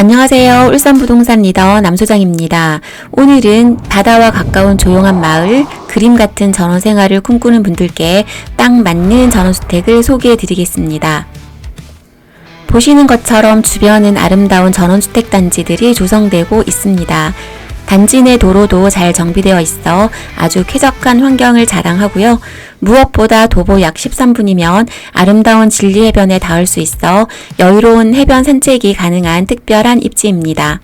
안녕하세요. 울산부동산 리더 남소장입니다. 오늘은 바다와 가까운 조용한 마을, 그림 같은 전원 생활을 꿈꾸는 분들께 딱 맞는 전원주택을 소개해 드리겠습니다. 보시는 것처럼 주변은 아름다운 전원주택 단지들이 조성되고 있습니다. 단지 내 도로도 잘 정비되어 있어 아주 쾌적한 환경을 자랑하고요. 무엇보다 도보 약 13분이면 아름다운 진리 해변에 닿을 수 있어 여유로운 해변 산책이 가능한 특별한 입지입니다.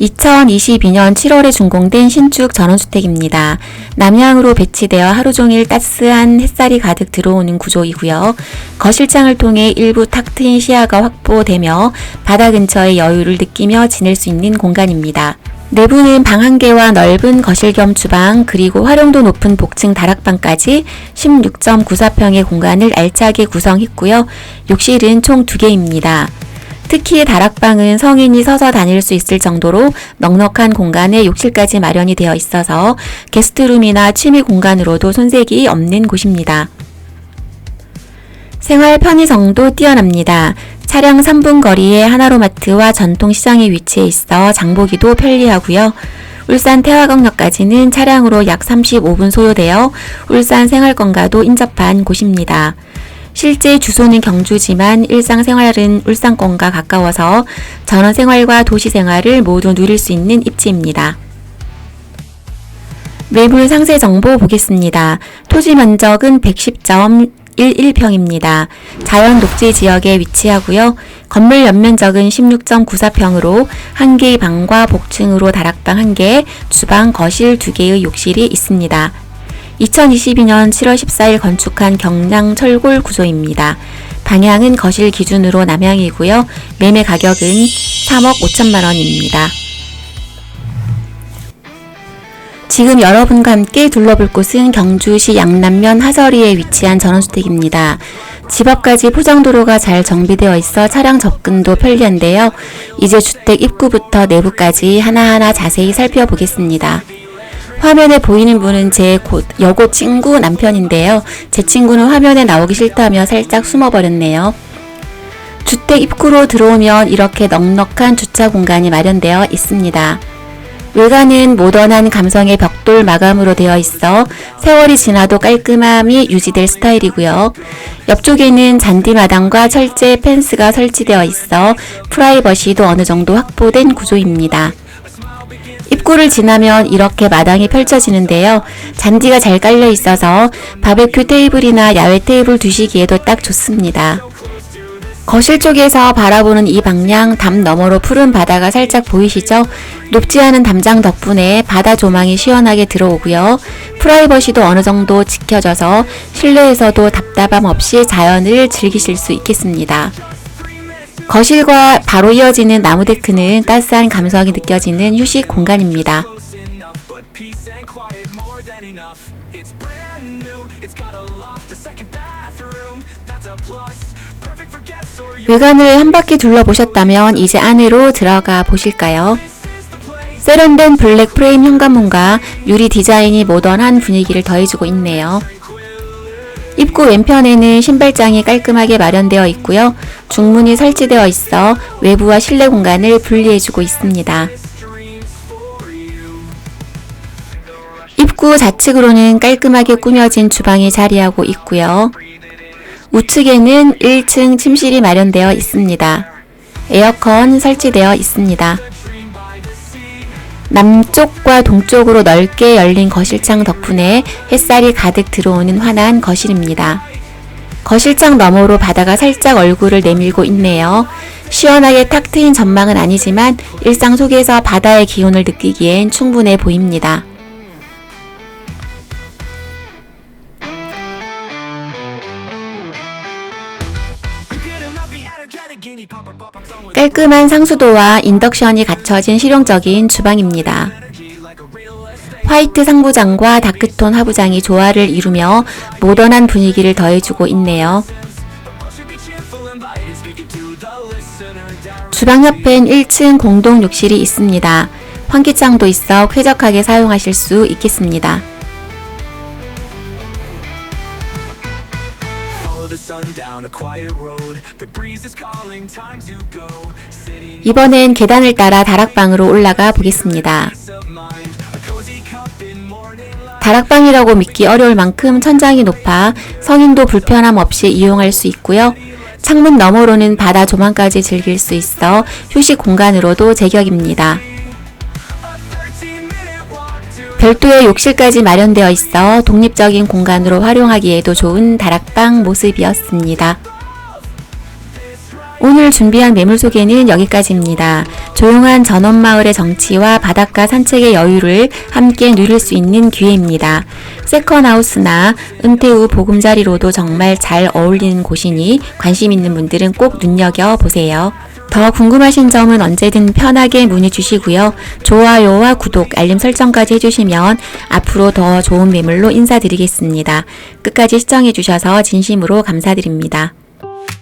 2022년 7월에 준공된 신축 전원주택입니다. 남향으로 배치되어 하루 종일 따스한 햇살이 가득 들어오는 구조이고요. 거실창을 통해 일부 탁 트인 시야가 확보되며 바다 근처의 여유를 느끼며 지낼 수 있는 공간입니다. 내부는 방 한 개와 넓은 거실 겸 주방 그리고 활용도 높은 복층 다락방까지 16.94평의 공간을 알차게 구성했고요. 욕실은 총 2개입니다. 특히 다락방은 성인이 서서 다닐 수 있을 정도로 넉넉한 공간에 욕실까지 마련이 되어 있어서 게스트룸이나 취미 공간으로도 손색이 없는 곳입니다. 생활 편의성도 뛰어납니다. 차량 3분 거리에 하나로마트와 전통시장이 위치해 있어 장보기도 편리하고요. 울산 태화강역까지는 차량으로 약 35분 소요되어 울산 생활권과도 인접한 곳입니다. 실제 주소는 경주지만 일상생활은 울산권과 가까워서 전원생활과 도시생활을 모두 누릴 수 있는 입지입니다. 매물 상세 정보 보겠습니다. 토지 면적은 110.11평입니다. 자연 녹지 지역에 위치하고요. 건물 연면적은 16.94평으로 한 개의 방과 복층으로 다락방 1개, 주방, 거실 2개의 욕실이 있습니다. 2022년 7월 14일 건축한 경량 철골 구조입니다. 방향은 거실 기준으로 남향이고요. 매매 가격은 3억 5천만 원입니다. 지금 여러분과 함께 둘러볼 곳은 경주시 양남면 하서리에 위치한 전원주택입니다. 집 앞까지 포장도로가 잘 정비되어 있어 차량 접근도 편리한데요. 이제 주택 입구부터 내부까지 하나하나 자세히 살펴보겠습니다. 화면에 보이는 분은 제 고, 여고 친구 남편인데요. 제 친구는 화면에 나오기 싫다며 살짝 숨어버렸네요. 주택 입구로 들어오면 이렇게 넉넉한 주차 공간이 마련되어 있습니다. 외관은 모던한 감성의 벽돌 마감으로 되어 있어 세월이 지나도 깔끔함이 유지될 스타일이고요. 옆쪽에는 잔디마당과 철제 펜스가 설치되어 있어 프라이버시도 어느 정도 확보된 구조입니다. 입구를 지나면 이렇게 마당이 펼쳐지는데요. 잔디가 잘 깔려 있어서 바베큐 테이블이나 야외 테이블 두시기에도 딱 좋습니다. 거실 쪽에서 바라보는 이 방향 담 너머로 푸른 바다가 살짝 보이시죠? 높지 않은 담장 덕분에 바다 조망이 시원하게 들어오고요. 프라이버시도 어느 정도 지켜져서 실내에서도 답답함 없이 자연을 즐기실 수 있겠습니다. 거실과 바로 이어지는 나무 데크는 따스한 감성이 느껴지는 휴식 공간입니다. 외관을 한 바퀴 둘러보셨다면 이제 안으로 들어가 보실까요? 세련된 블랙 프레임 현관문과 유리 디자인이 모던한 분위기를 더해주고 있네요. 입구 왼편에는 신발장이 깔끔하게 마련되어 있고요. 중문이 설치되어 있어 외부와 실내 공간을 분리해주고 있습니다. 입구 좌측으로는 깔끔하게 꾸며진 주방이 자리하고 있고요. 우측에는 1층 침실이 마련되어 있습니다. 에어컨 설치되어 있습니다. 남쪽과 동쪽으로 넓게 열린 거실창 덕분에 햇살이 가득 들어오는 환한 거실입니다. 거실창 너머로 바다가 살짝 얼굴을 내밀고 있네요. 시원하게 탁 트인 전망은 아니지만 일상 속에서 바다의 기운을 느끼기엔 충분해 보입니다. 깔끔한 상수도와 인덕션이 갖춰진 실용적인 주방입니다. 화이트 상부장과 다크톤 하부장이 조화를 이루며 모던한 분위기를 더해주고 있네요. 주방 옆엔 1층 공동 욕실이 있습니다. 환기창도 있어 쾌적하게 사용하실 수 있겠습니다. 이번엔 계단을 따라 다락방으로 올라가 보겠습니다. 다락방이라고 믿기 어려울 만큼 천장이 높아 성인도 불편함 없이 이용할 수 있고요. 창문 너머로는 바다 조망까지 즐길 수 있어 휴식 공간으로도 제격입니다. 별도의 욕실까지 마련되어 있어 독립적인 공간으로 활용하기에도 좋은 다락방 모습이었습니다. 오늘 준비한 매물 소개는 여기까지입니다. 조용한 전원마을의 정치와 바닷가 산책의 여유를 함께 누릴 수 있는 기회입니다. 세컨하우스나 은퇴 후 보금자리로도 정말 잘 어울리는 곳이니 관심 있는 분들은 꼭 눈여겨보세요. 더 궁금하신 점은 언제든 편하게 문의 주시고요. 좋아요와 구독, 알림 설정까지 해주시면 앞으로 더 좋은 매물로 인사드리겠습니다. 끝까지 시청해주셔서 진심으로 감사드립니다.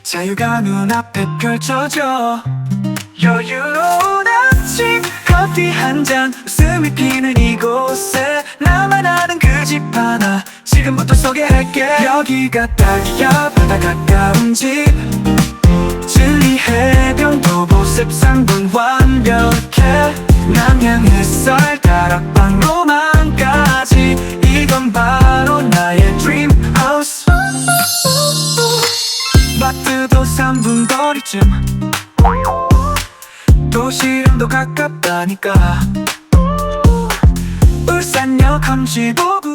자유가 눈앞에 펼쳐져 여유로운 아침 커피 한 잔 웃음이 피는 이곳에 나만 아는 그 집 하나 지금부터 소개할게 여기가 딱이야 바다 가까운 집 진리 해 마트도 3분 거리쯤. 도시랑도 가깝다니까. 울산역 험지보구